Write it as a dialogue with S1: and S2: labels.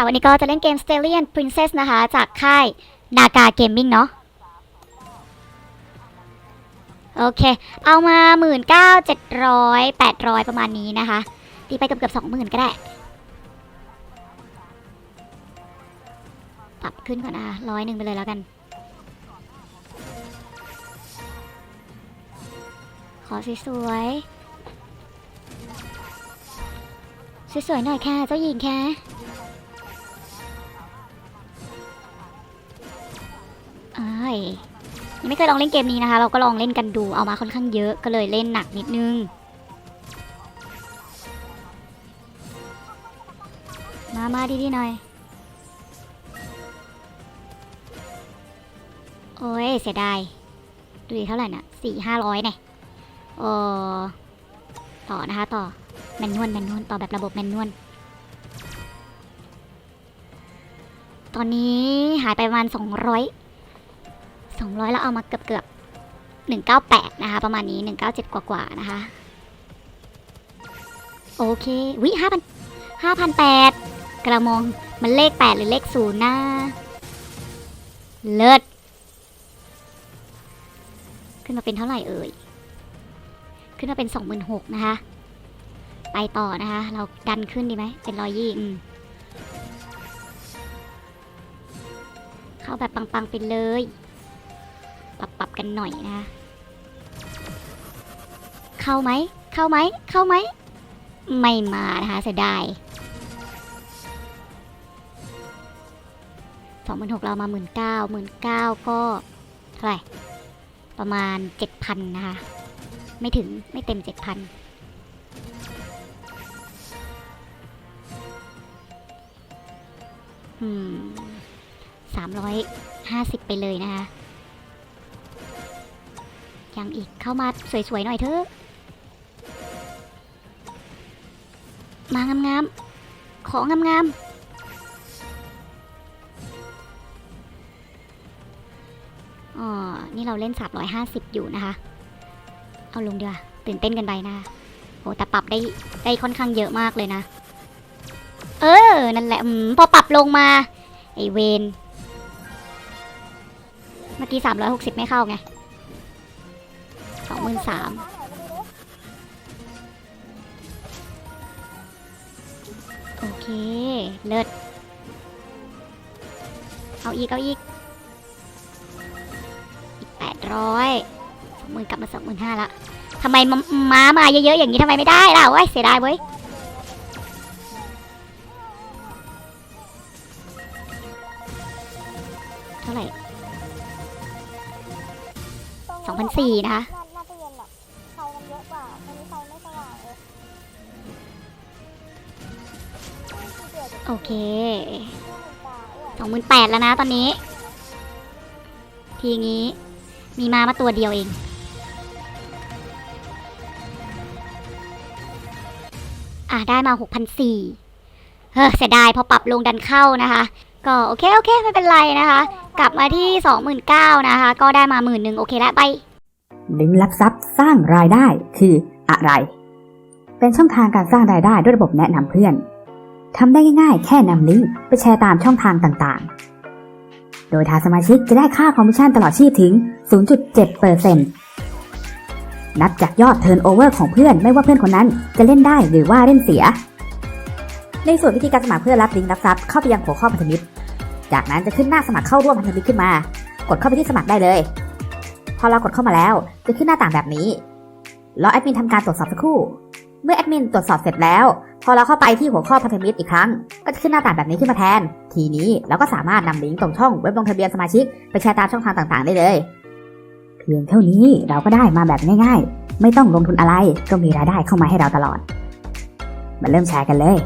S1: ค่ะ วันนี้ก็จะเล่นเกม Stellian Princess นะคะ จากค่ายนากาเกมมิ่งเนาะโอเค เอามาหมื่นเก้าเจ็ดร้อยแปดร้อยประมาณนี้นะคะ ตีไปเกือบเกือบสองหมื่นก็ได้ ปรับขึ้นก่อนนะคะร้อยหนึ่งไปเลยแล้วกัน ขอสวยๆสวยๆหน่อยค่ะ เจ้าหญิงค่ะ เอ้ยังไม่เคยลองเล่นเกมนี้นะคะ เราก็ลองเล่นกันดูเอามาค่อนข้างเยอะก็เลยเล่นหนักนิดนึง มามาดีๆหน่อย โอ้ยเสียดาย ดูดิเท่าไหร่นะสี่ห้าร้อยเนี่ยเออต่อนะคะต่อ แมนนวลแมนนวลต่อแบบระบบแมนนวลตอนนี้หายไปประมาณส องร้อยสองร้อยแล้วเอามาเกือบเกือบหนึ่งเก้าแปดนะคะ ประมาณนี้หนึ่งเก้าเจ็ดกว่ากว่านะคะ โอเควิห้าพันห้าพันแปดกระมองมันเลขแปดหรือเลขศูนย์นะเลิศขึ้นมาเป็นเท่าไหร่เอ่ย ขึ้นมาเป็นสองหมื่นหกนะคะ ไปต่อนะคะ เราดันขึ้นดีไหม เป็นร้อยยี่เข้าแบบปัง ๆ ไปเลย กันหน่อยนะ เข้าไหม เข้าไหม เข้าไหม ไม่มานะคะเสียดายสองหมื่นหกเรามาหมื่นเก้าหมื่นเก้าก็เท่าไหร่ประมาณเจ็ดพันนะคะ ไม่ถึงไม่เต็มเจ็ดพันอืมสามร้อยห้าสิบไปเลยนะคะ ยังอีกเข้ามาสวยๆหน่อยเถอะมางามๆ ของงามๆ อ๋อ นี่เราเล่น 350 อยู่นะคะ เอาลงดีกว่าตื่นเต้นกันไปนะโหแต่ปรับได้ได้ค่อนข้างเยอะมากเลยนะ เออ นั่นแหละอพอปรับลงมา ไอเวน เมื่อกี้ 360 ไม่เข้าไง 23,000โอเค เลิศเอาอีก เอาอีก อีก800สองหมื่นกลับมาสองหมื่นห้าละทำไมมม้ามาเยอะๆอย่างนี้ทำไมไม่ได้ล่ะเว้ยเสียดายเว้ยเท่าไหร่สองพันสี่นะคะ
S2: กว่าตอนนี้ไฟไม่สว่างเลย
S1: โอเคสองหมื่นแปดแล้วนะตอนนี้ ทีงี้มีมามาตัวเดียวเองอะได้มาหกพันสี่เฮ้อเสียดายพอปรับลงดันเข้านะคะ ก็โอเค โอเค ไม่เป็นไรนะคะ กลับมาที่สองหมื่นเก้านะคะ ก็ได้มาหมื่นหนึ่งโอเคแล้วไป
S3: ลิงก์ลักทรัพย์สร้างรายได้คืออะไร เป็นช่องทางการสร้างรายได้ด้วยระบบแนะนำเพื่อนทำได้ง่ายๆ แค่นำลิงก์ไปแชร์ตามช่องทางต่างๆ โดยทางสมาชิกจะได้ค่าคอมมิชชั่นตลอดชีพถึง 0.7%นับจากยอดเทิร์นโอเวอร์ของเพื่อนไม่ว่าเพื่อนคนนั้นจะเล่นได้หรือว่าเล่นเสีย ในส่วนวิธีการสมัครเพื่อรับลิงก์รับทรัพย์เข้าไปยังหัวข้อพันธมิตร จากนั้นจะขึ้นหน้าสมัครเข้าร่วมพันธมิตรขึ้นมา กดเข้าไปที่สมัครได้เลย พอเรากดเข้ามาแล้ว จะขึ้นหน้าต่างแบบนี้ รอแอดมินทำการตรวจสอบสักครู่ เมื่อแอดมินตรวจสอบเสร็จแล้ว พอเราเข้าไปที่หัวข้อพันธมิตรอีกครั้ง ก็จะขึ้นหน้าต่างแบบนี้ขึ้นมาแทน ทีนี้เราก็สามารถนำลิงก์ตรงช่องเว็บลงทะเบียนสมาชิกไปแชร์ตามช่องทางต่างๆ ได้เลย เพียงเท่านี้เราก็ได้มาแบบง่าย ๆ ไม่ต้องลงทุนอะไรก็มีรายได้เข้ามาให้เราตลอด มาเริ่มแชร์กันเลย